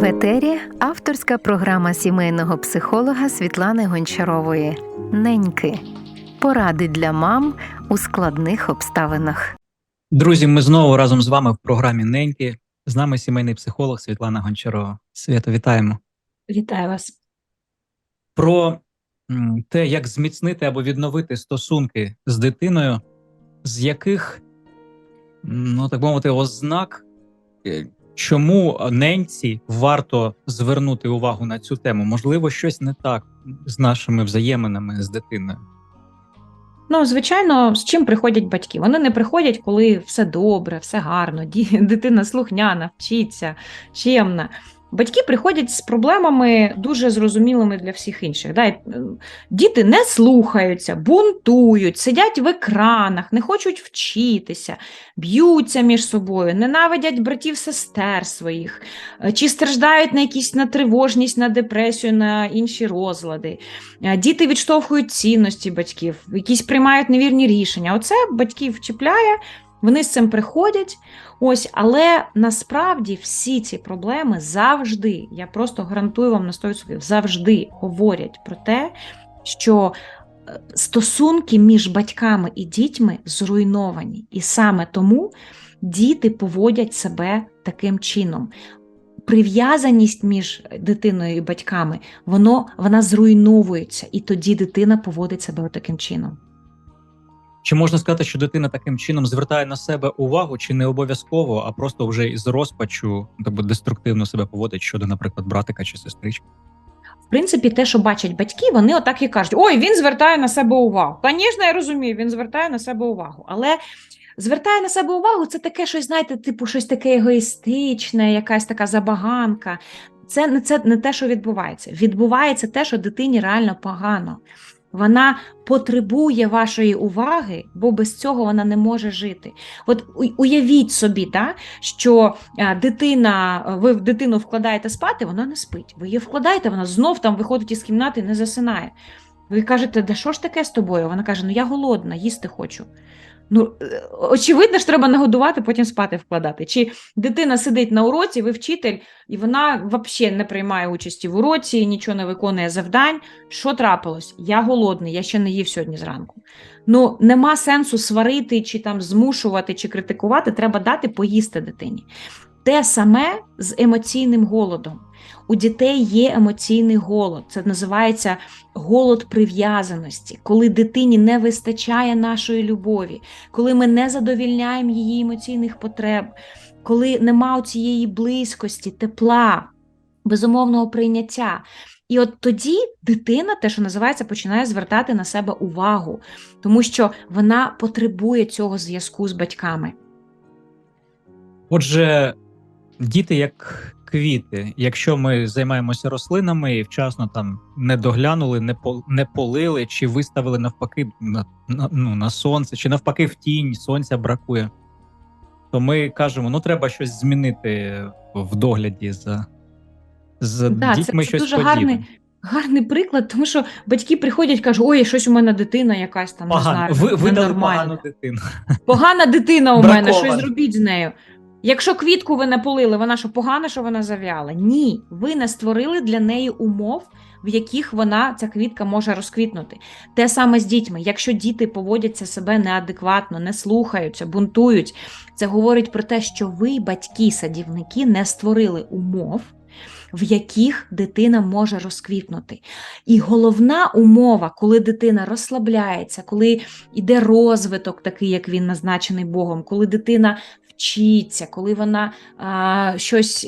В етері авторська програма сімейного психолога Світлани Гончарової Неньки. Поради для мам у складних обставинах. Друзі, ми знову разом з вами в програмі Неньки. З нами сімейний психолог Світлана Гончарова. Свято, вітаємо. Вітаю вас. Про те, як зміцнити або відновити стосунки з дитиною, з яких, ну так мовити, ознак, е, чому ненці варто звернути увагу на цю тему. Можливо, щось не так з нашими взаєминами з дитиною. Ну, звичайно, з чим приходять батьки? Вони не приходять, коли все добре, все гарно, дитина слухняна, вчиться, чемна. Батьки приходять з проблемами дуже зрозумілими для всіх інших. Да? е, Діти не слухаються, бунтують, сидять в екранах, не хочуть вчитися, б'ються між собою, ненавидять братів сестер своїх, е, чи страждають на якісь на тривожність, на депресію, на інші розлади. Е, Діти відштовхують цінності батьків, якісь приймають невірні рішення. Оце батьків чіпляє, вони з цим приходять. Ось, але насправді всі ці проблеми завжди, я просто гарантую вам на 100%, завжди говорять про те, що е, стосунки між батьками і дітьми зруйновані. І саме тому діти поводять себе таким чином. Прив'язаність між дитиною і батьками воно, вона зруйновується, і тоді дитина поводить себе таким чином. Чи можна сказати, що дитина таким чином звертає на себе увагу, чи не обов'язково, а просто вже із розпачу тобто деструктивно себе поводить щодо, наприклад, братика чи сестрички? В принципі, те, що бачать батьки, вони отак і кажуть: ой, він звертає на себе увагу. Звісно, я розумію, він звертає на себе увагу. Але звертає на себе увагу це таке щось, знаєте, типу, щось таке егоїстичне, якась така забаганка. Це не це не те, що відбувається. Відбувається те, що дитині реально погано. Вона потребує вашої уваги, бо без цього вона не може жити. От уявіть собі, та, що е, дитина, е, ви в дитину вкладаєте спати, вона не спить. Ви її вкладаєте, вона знов там виходить із кімнати і не засинає. Ви кажете, да що ж таке з тобою? Вона каже: Ну я голодна, їсти хочу. Ну, е, очевидно ж, треба нагодувати, потім спати вкладати. Чи дитина сидить на уроці, ви вчитель, і вона взагалі не приймає участі в уроці, нічого не виконує завдань. Що трапилось? Я голодний, я ще не їв сьогодні зранку. Ну, нема сенсу сварити, чи там змушувати, чи критикувати, треба дати поїсти дитині. Те саме з емоційним голодом. У дітей є емоційний голод. Це називається голод прив'язаності, коли дитині не вистачає нашої любові, коли ми не задовільняємо її емоційних потреб, коли нема цієї близькості, тепла, безумовного прийняття. І от тоді дитина, те, що називається, починає звертати на себе увагу, тому що вона потребує цього зв'язку з батьками. Отже, діти як квіти. Якщо ми займаємося рослинами і вчасно там не доглянули, не пол- не полили, чи виставили навпаки на, на, ну, на сонце, чи навпаки в тінь сонця бракує, то ми кажемо: ну треба щось змінити в догляді за, з Да, це- дітьми це щось дуже подібне. гарний Гарний приклад, тому що батьки приходять, кажуть, ой, щось у мене дитина якась там не знаю, Ви, видали ненормальна. погану дитину. Погана дитина у мене, Бракована. щось зробіть з нею. Якщо квітку ви не вона що погана, що вона зав'яла? Ні, ви не створили для неї умов, в яких вона ця квітка може розквітнути. Те саме з дітьми. Якщо діти поводяться себе неадекватно, не слухаються, бунтують, це говорить про те, що ви, батьки, садівники, не створили умов. В яких дитина може розквітнути. І головна умова, коли дитина розслабляється, коли йде розвиток, такий, як він назначений Богом, коли дитина вчиться, коли вона а, щось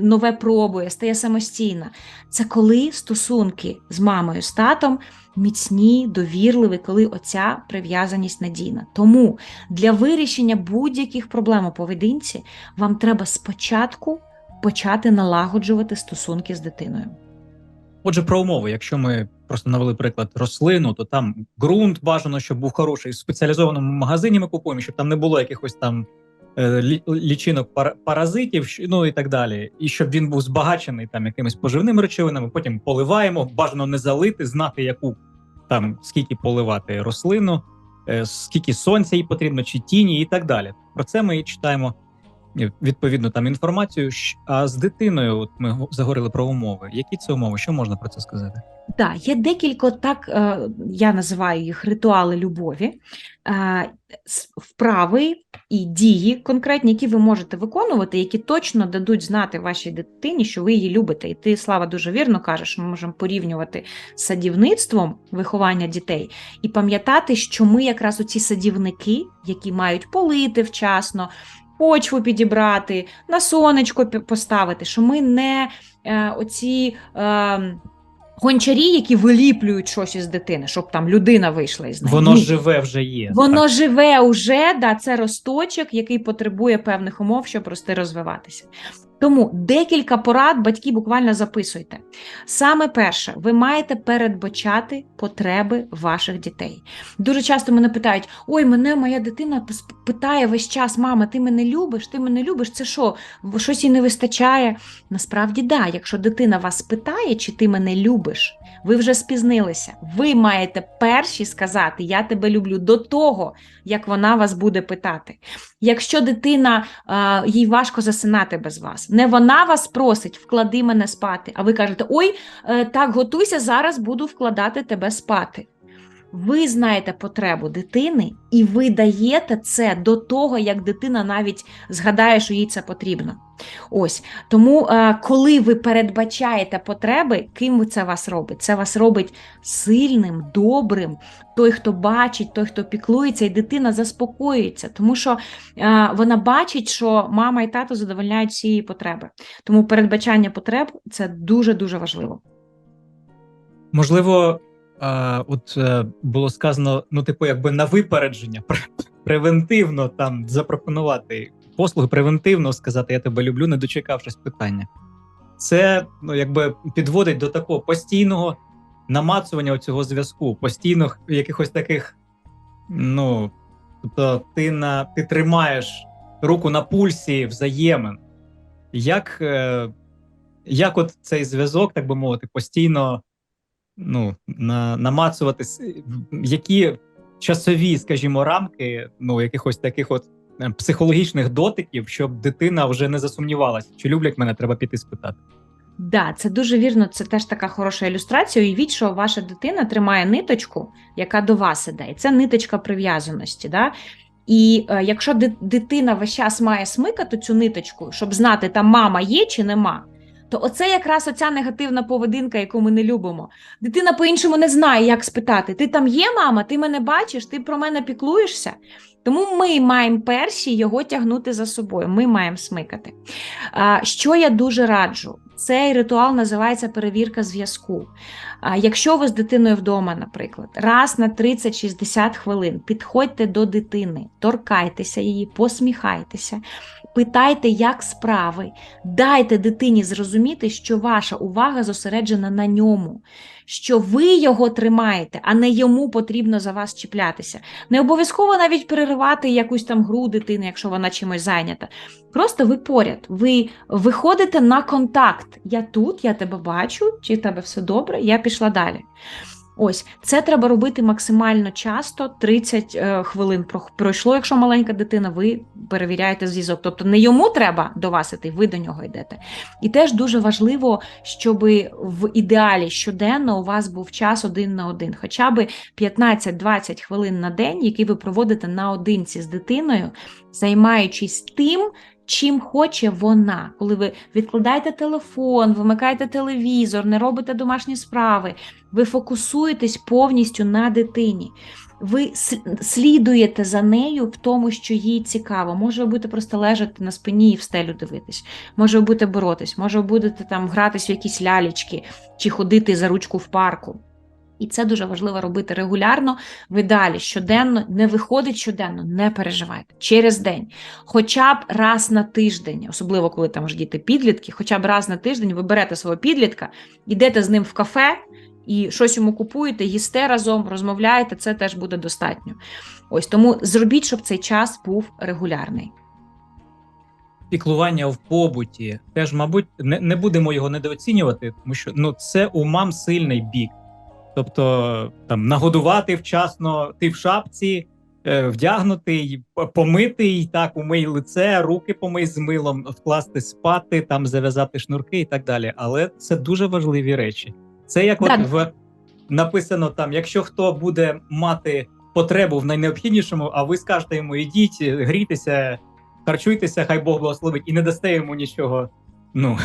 нове пробує, стає самостійна. Це коли стосунки з мамою, з татом міцні, довірливі, коли оця прив'язаність надійна. Тому для вирішення будь-яких проблем у поведінці вам треба спочатку почати налагоджувати стосунки з дитиною. Отже, про умови. Якщо ми просто навели приклад рослину, то там ґрунт бажано, щоб був хороший. В спеціалізованому магазині ми купуємо, щоб там не було якихось там лічинок паразитів, ну і так далі. І щоб він був збагачений там якимись поживними речовинами. Потім поливаємо. Бажано не залити, знати, яку там скільки поливати рослину, е, скільки сонця їй потрібно, чи тіні, і так далі. Про це ми читаємо відповідну там інформацію. А з дитиною, от ми го- заговорили про умови. Які це умови? Що можна про це сказати? Так, є декілька так, е, я називаю їх ритуали любові, е, вправи і дії конкретні, які ви можете виконувати, які точно дадуть знати вашій дитині, що ви її любите. І ти, Слава, дуже вірно кажеш, ми можемо порівнювати з садівництвом виховання дітей і пам'ятати, що ми якраз оці садівники, які мають полити вчасно, почву підібрати, на сонечко поставити, що ми не е, оці. Е, Гончарі, які виліплюють щось із дитини, щоб там людина вийшла із неї. Воно Ні. живе вже є. Воно так. живе уже, да, це росточок, який потребує певних умов, щоб рости розвиватися. Тому декілька порад батьки буквально записуйте. Саме перше, ви маєте передбачати потреби ваших дітей. Дуже часто мене питають: ой, мене моя дитина питає весь час: мама, ти мене любиш? Ти мене любиш? Це що? Щось їй не вистачає? Насправді, да, якщо дитина вас питає, чи ти мене любиш, ви вже спізнилися. Ви маєте перші сказати Я тебе люблю до того, як вона вас буде питати. Якщо дитина їй важко засинати без вас, не вона вас просить, вклади мене спати, а ви кажете, ой, е, так, готуйся, зараз буду вкладати тебе спати. Ви знаєте потребу дитини, і ви даєте це до того, як дитина навіть згадає, що їй це потрібно. Ось тому, е, коли ви передбачаєте потреби, ким це вас робить? Це вас робить сильним, добрим, той, хто бачить, той, хто піклується, і дитина заспокоюється, тому що е, вона бачить, що мама і тато задовольняють всі її потреби. Тому передбачання потреб це дуже дуже важливо. Можливо, а, от е, було сказано, ну, типу, якби на випередження, превентивно там запропонувати послуги, превентивно сказати Я тебе люблю, не дочекавшись питання. Це ну, якби підводить до такого постійного намацування цього зв'язку, постійних якихось таких. Ну, тобто, ти на ти тримаєш руку на пульсі взаємин. Як, е, як от цей зв'язок, так би мовити, постійно ну, на, намацувати, які часові, скажімо, рамки, ну, якихось таких от е, психологічних дотиків, щоб дитина вже не засумнівалася, чи люблять мене, треба піти спитати. Да, це дуже вірно. Це теж така хороша ілюстрація. Уявіть, що ваша дитина тримає ниточку, яка до вас іде, і це ниточка прив'язаності. Да? І е, якщо дитина весь час має смикати цю ниточку, щоб знати, там мама є чи нема, то оце якраз оця негативна поведінка, яку ми не любимо. Дитина по-іншому не знає, як спитати: ти там є, мама, ти мене бачиш, ти про мене піклуєшся. Тому ми маємо перші його тягнути за собою. Ми маємо смикати. Що я дуже раджу? Цей ритуал називається перевірка зв'язку. Якщо ви з дитиною вдома, наприклад, раз на 30-60 хвилин підходьте до дитини, торкайтеся її, посміхайтеся, питайте, як справи, дайте дитині зрозуміти, що ваша увага зосереджена на ньому, що ви його тримаєте, а не йому потрібно за вас чіплятися. Не обов'язково навіть переривати якусь там гру дитини, якщо вона чимось зайнята. Просто ви поряд, ви виходите на контакт. Я тут, я тебе бачу, чи в тебе все добре, я пішла далі. Ось це треба робити максимально часто. 30 е, хвилин пройшло. Якщо маленька дитина, ви перевіряєте зв'язок. Тобто не йому треба до вас іти, ви до нього йдете. І теж дуже важливо, щоб в ідеалі щоденно у вас був час один на один, хоча б 15-20 хвилин на день, які ви проводите наодинці з дитиною, займаючись тим, чим хоче вона. Коли ви відкладаєте телефон, вимикаєте телевізор, не робите домашні справи, ви фокусуєтесь повністю на дитині. Ви слідуєте за нею в тому, що їй цікаво. Може ви будете просто лежати на спині і в стелю дивитись, може ви будете боротись, може ви будете там гратись в якісь лялечки чи ходити за ручку в парку. І це дуже важливо робити регулярно. Ви далі щоденно не виходить щоденно, не переживайте через день, хоча б раз на тиждень, особливо коли там ж діти підлітки, хоча б раз на тиждень ви берете свого підлітка, йдете з ним в кафе і щось йому купуєте, їсте разом, розмовляєте, це теж буде достатньо. Ось тому зробіть, щоб цей час був регулярний. Піклування в побуті теж, мабуть, не, не будемо його недооцінювати, тому що ну це у мам сильний бік. Тобто там нагодувати вчасно, ти в шапці, е, вдягнутий, помитий, так, умий лице, руки помий з милом, вкласти спати, там зав'язати шнурки і так далі. Але це дуже важливі речі. Це як от в написано там: якщо хто буде мати потребу в найнеобхіднішому, а ви скажете йому ідіть, грійтеся, харчуйтеся, хай Бог благословить, і не дасте йому нічого. Ну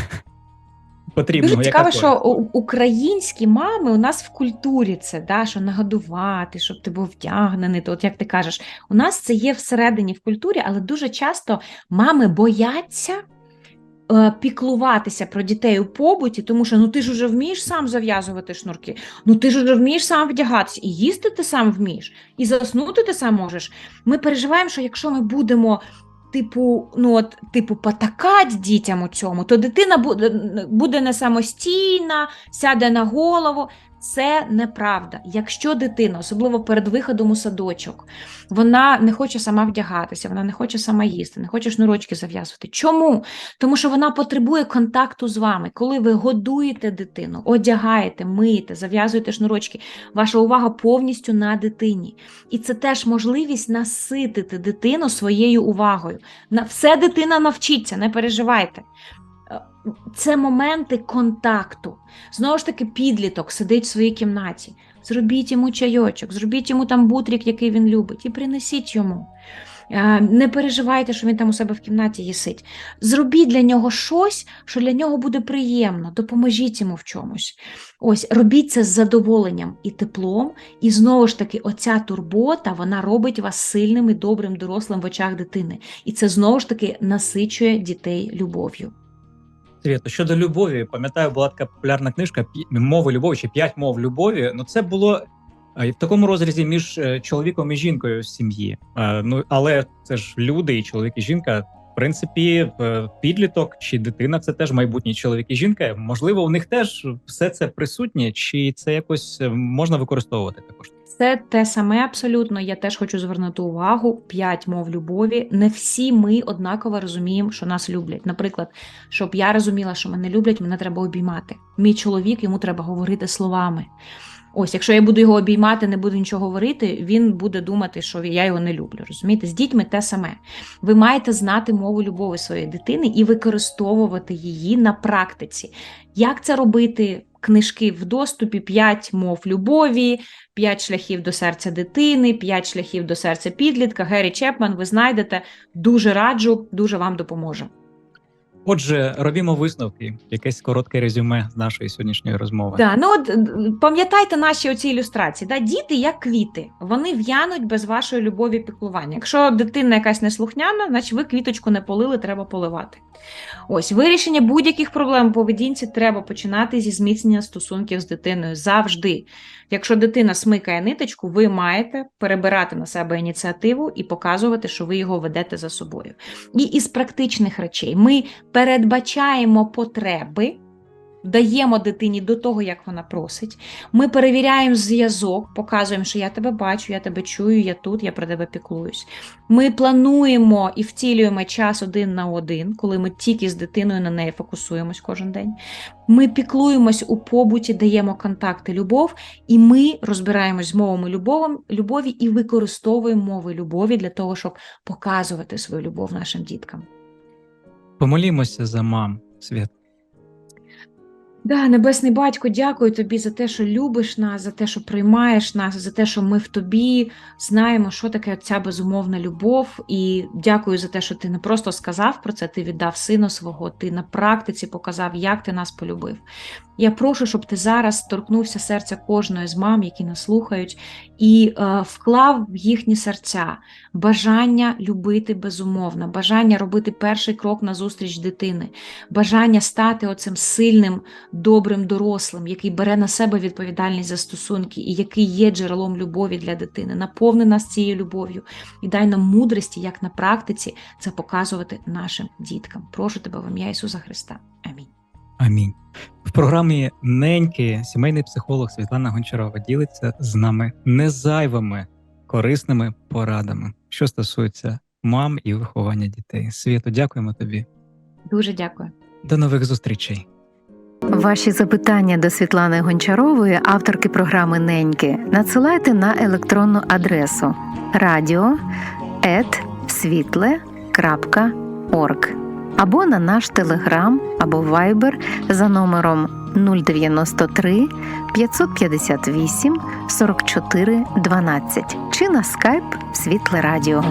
потрібного. Дуже цікаво, що українські мами у нас в культурі це, да, що нагодувати, щоб ти був вдягнений. То, от як ти кажеш, у нас це є всередині в культурі, але дуже часто мами бояться. е, Піклуватися про дітей у побуті, тому що ну ти ж уже вмієш сам зав'язувати шнурки, ну ти ж уже вмієш сам вдягатися, і їсти ти сам вмієш, і заснути ти сам можеш. Ми переживаємо, що якщо ми будемо типу, ну от, типу, потакать дітям у цьому, то дитина буде, не самостійна, сяде на голову. Це неправда. Якщо дитина, особливо перед виходом у садочок, вона не хоче сама вдягатися, вона не хоче сама їсти, не хоче шнурочки зав'язувати. Чому? Тому що вона потребує контакту з вами. Коли ви годуєте дитину, одягаєте, миєте, зав'язуєте шнурочки, ваша увага повністю на дитині. І це теж можливість наситити дитину своєю увагою. На все дитина навчиться, не переживайте. Це моменти контакту. Знову ж таки, підліток сидить в своїй кімнаті. Зробіть йому чайочок, зробіть йому там бутрік, який він любить, і принесіть йому. Е, Не переживайте, що він там у себе в кімнаті їсить. Зробіть для нього щось, що для нього буде приємно, допоможіть йому в чомусь. Ось, робіть це з задоволенням і теплом, і знову ж таки, оця турбота вона робить вас сильним і добрим дорослим в очах дитини. І це знову ж таки насичує дітей любов'ю. Свято щодо любові, пам'ятаю, була така популярна книжка мови любові чи п'ять мов любові. Ну це було в такому розрізі між е, чоловіком і жінкою в сім'ї. Ну але це ж люди, і чоловік і жінка. В принципі, підліток чи дитина це теж майбутній чоловік і жінка. Можливо, у них теж все це присутнє, чи це якось е, можна використовувати також. Це те саме абсолютно. Я теж хочу звернути увагу: п'ять мов любові. Не всі ми однаково розуміємо, що нас люблять. Наприклад, щоб я розуміла, що мене люблять, мене треба обіймати. Мій чоловік йому треба говорити словами. Ось, якщо я буду його обіймати, не буду нічого говорити, він буде думати, що я його не люблю. Розумієте, з дітьми те саме. Ви маєте знати мову любові своєї дитини і використовувати її на практиці. Як це робити? Книжки в доступі, п'ять мов любові, П'ять шляхів до серця дитини, п'ять шляхів до серця підлітка. Геррі Чепман, ви знайдете. Дуже раджу, дуже вам допоможе. Отже, робімо висновки, якесь коротке резюме нашої сьогоднішньої розмови. Да, ну от пам'ятайте наші оці ілюстрації. Да? Діти як квіти, вони в'януть без вашої любові піклування. Якщо дитина якась неслухняна, значить ви квіточку не полили, треба поливати. Ось вирішення будь-яких проблем у поведінці треба починати зі зміцнення стосунків з дитиною завжди. Якщо дитина смикає ниточку, ви маєте перебирати на себе ініціативу і показувати, що ви його ведете за собою. І із практичних речей ми передбачаємо потреби. Даємо дитині до того, як вона просить. Ми перевіряємо зв'язок, показуємо, що я тебе бачу, я тебе чую, я тут, я про тебе піклуюсь. Ми плануємо і втілюємо час один на один, коли ми тільки з дитиною на неї фокусуємось кожен день. Ми піклуємось у побуті, даємо контакти, любов, і ми розбираємось з мовами любові, і використовуємо мови любові для того, щоб показувати свою любов нашим діткам. Помолімося за мам, свят. Да, небесний батько, дякую тобі за те, що любиш нас, за те, що приймаєш нас, за те, що ми в тобі знаємо, що таке ця безумовна любов. І дякую за те, що ти не просто сказав про це, ти віддав сина свого, ти на практиці показав, як ти нас полюбив. Я прошу, щоб ти зараз торкнувся серця кожної з мам, які нас слухають, і е, вклав в їхні серця бажання любити безумовно, бажання робити перший крок на зустріч дитини, бажання стати оцим сильним, добрим дорослим, який бере на себе відповідальність за стосунки і який є джерелом любові для дитини. Наповни нас цією любов'ю і дай нам мудрості, як на практиці це показувати нашим діткам. Прошу тебе в ім'я Ісуса Христа. Амінь. Амінь. В програмі Неньки сімейний психолог Світлана Гончарова ділиться з нами незайвими корисними порадами, що стосується мам і виховання дітей. Світо, дякуємо тобі. Дуже дякую. До нових зустрічей. Ваші запитання до Світлани Гончарової, авторки програми Неньки, надсилайте на електронну адресу radio.світле.орг або на наш телеграм або вайбер за номером 093 558 44 12 чи на скайп Світле Радіо.